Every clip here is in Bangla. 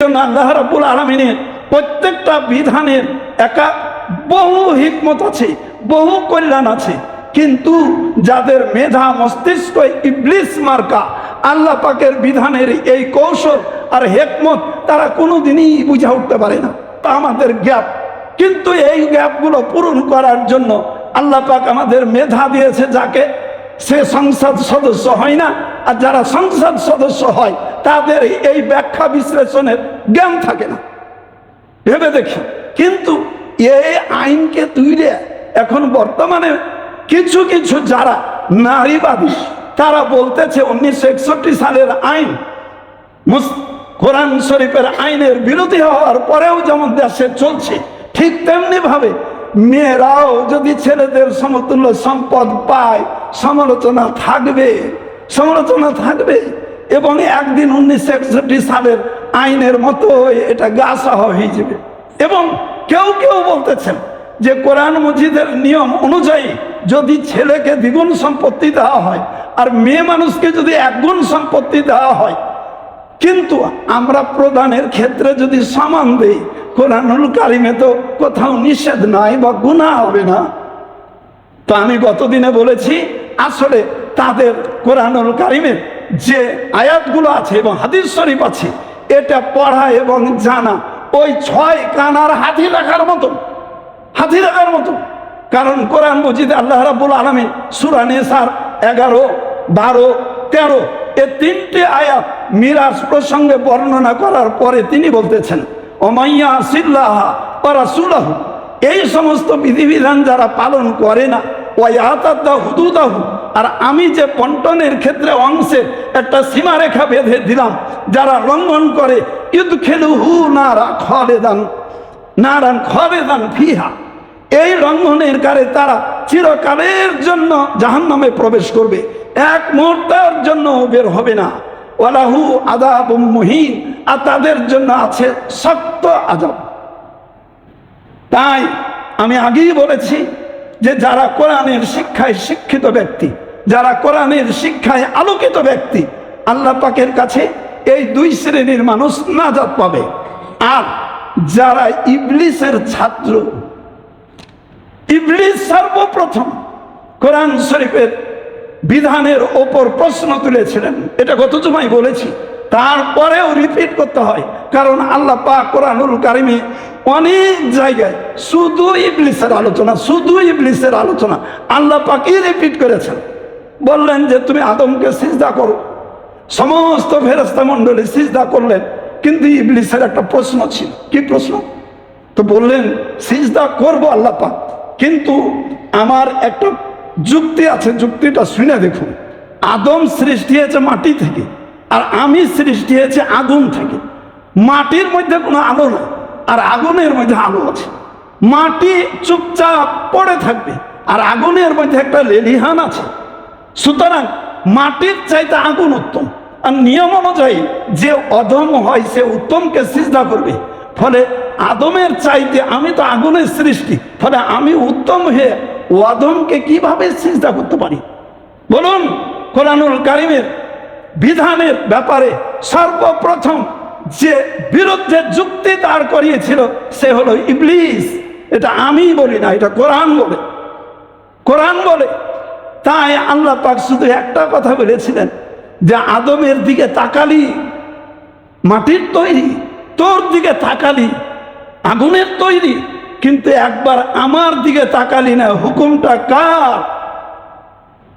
জন্য আল্লাহ রাব্বুল আলমিনের প্রত্যেকটা বিধানের একা বহু হিকমত আছে, বহু কল্যাণ আছে। কিন্তু যাদের মেধা, মস্তিষ্ক, ইবলিস মার্কা আল্লাহ পাকের বিধানের এই কৌশল আর হেকমত তারা কোনোদিনই বুঝে উঠতে পারে না। তা আমাদের গ্যাপ। কিন্তু এই গ্যাপগুলো পূরণ করার জন্য আল্লাহ পাক আমাদের মেধা দিয়েছে যাকে সে সংসদ সদস্য হয় না আর যারা সংসদ সদস্য হয়, তাদের এই ব্যাখ্যা বিশ্লেষণের জ্ঞান থাকে না। ভেবে দেখি। কিন্তু এই আইনকে তুইরে এখন বর্তমানে কিছু কিছু যারা নারীবাদী, তারা বলতেছে উনিশশো একষট্টি সালের আইন কোরআন শরীফের আইনের বিরোধী হওয়ার পরেও যেমন দেশে চলছে, ঠিক তেমনি ভাবে মেয়েরাও যদি ছেলেদের সমতুল্য সম্পদ পায়, সমালোচনা থাকবে। সমালোচনা থাকবে এবং একদিন উনিশশো একষট্টি সালের আইনের মতো এটা গাছা হয়ে যাবে। এবং কেউ কেউ বলতেছেন যে কোরআন মজিদের নিয়ম অনুযায়ী যদি ছেলেকে দ্বিগুণ সম্পত্তি দেওয়া হয় আর মেয়ে মানুষকে যদি একগুণ সম্পত্তি দেওয়া হয়, কিন্তু আমরা প্রদানের ক্ষেত্রে যদি সমান দেই, কোরআনুল কারিমে তো কোথাও নিষেধ নাই বা গুণা হবে না। তো আমি গতদিনে বলেছি আসলে তাদের কোরআনুল কারিমের যে আয়াতগুলো আছে এবং হাদিস শরীফ আছে, এটা পড়া এবং জানা ওই ছয় কানার হাতি রাখার মতো, হাতি রাখার মতো। কারণ কোরআন মজিদ আল্লাহ রাবুল আলমী সুরানে সার এগারো, বারো, তেরো, এ তিনটে আয়াত মিরাজ প্রসঙ্গে বর্ণনা করার পরে তিনি বলতেছেন, ওমাইয়া সিল্লাহ রাসুলাহ এই সমস্ত বিধিবিধান যারা পালন করে না আর আমি যে পন্টনের ক্ষেত্রে অংশের একটা সীমারেখা বেঁধে দিলাম, যারা লঙ্ঘন করে ইদ খেলু হু নারা নারান ফিহা। এই লঙ্ঘনের কারে তারা চিরকালের জন্য জাহান্নামে প্রবেশ করবে। এক মুহূর্তের জন্য বের হবে না। ওয়ালাহু আদাব মুহিন। আর তাদের জন্য আছে শক্ত আজাব তাই আমি আগেই বলেছি যে যারা কোরআনের শিক্ষায় শিক্ষিত ব্যক্তি, যারা কোরআনের শিক্ষায় আলোকিত ব্যক্তি, আল্লাহ পাকের কাছে এই দুই শ্রেণির মানুষ নাজাত পাবে। আর যারা ইবলিসের ছাত্র, ইবলিস সর্বপ্রথম কোরআন শরীফের বিধানের ওপর প্রশ্ন তুলেছিলেন। এটা গত জমাই বলেছি। তারপরেও রিপিট করতে হয়। কারণ আল্লাহ পাক কোরআনুল কারিমে অনেক জায়গায় শুধু ইবলিসের আলোচনা, শুধু ইবলিসের আলোচনা। আল্লাহ পাকই রিপিট করেছেন। বললেন যে, তুমি আদমকে সিজদা করো। সমস্ত ফেরস্তা মণ্ডলী সিজদা করলেন। কিন্তু ইবলিসের একটা প্রশ্ন ছিল। কি প্রশ্ন? তো বললেন, সিজদা করব আল্লাহ পাক, কিন্তু আমার একটা যুক্তি আছে, যুক্তিটা শুনে দেখুন। আদম সৃষ্টি হয়েছে মাটি থেকে, আর আমি সৃষ্টি হয়েছে আগুন থেকে। মাটির মধ্যে কোনো আলো না আর আগুনের মধ্যে আলো আছে। মাটি চুপচাপ পড়ে থাকবে। আর আগুনের মধ্যে একটা লেলিহান আছে। সুতরাং মাটির চাইতে আগুন উত্তম। আর নিয়ম অনুযায়ী যে অধম হয়, সে উত্তমকে সিজদা করবে। ফলে আদমের চাইতে আমি তো আগুনের সৃষ্টি। ফলে আমি উত্তম হয়ে ও অধমকে কীভাবে সিজদা করতে পারি? বলুন, কোরআনুল কারিমের বিধানের ব্যাপারে সর্বপ্রথম যে বিরুদ্ধে যুক্তি দাঁড় করিয়েছিল, সে হলো ইবলিস। এটা আমি বলি না, এটা কোরআন বলে। কোরআন বলে। তাই আল্লাহ পাক শুধু একটা কথা বলেছিলেন, যে আদমের দিকে তাকালি, মাটির তৈরি, তোর দিকে তাকালি, আগুনের তৈরি, কিন্তু একবার আমার দিকে তাকালি না, হুকুমটা কার?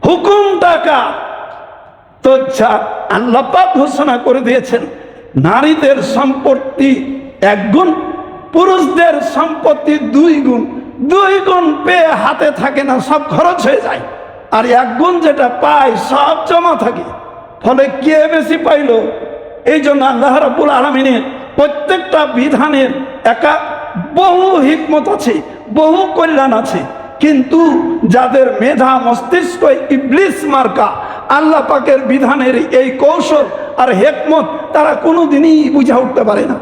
হুকুমটা কার? তো যা আল্লাহ পাক ঘোষণা করে দিয়েছেন নারীদের সম্পত্তি এক গুণ, পুরুষদের সম্পত্তি দুই গুণ। দুই গুণ পেয়ে হাতে থাকে না, সব খরচ হয়ে যায়। আর এক গুণ যেটা পায়, সব জমা থাকে। ফলে কে বেশি পাইল? এই জন্য আল্লাহ রাবুল আলমিনের প্রত্যেকটা বিধানের একা বহু হিকমত আছে, বহু কল্যাণ আছে। কিন্তু যাদের মেধা, মস্তিষ্ক, ইবলিস মার্কা আল্লাহ পাকের বিধানের এই কৌশল আর হেকমত তারা কোনো দিনই বুঝে উঠতে পারে না।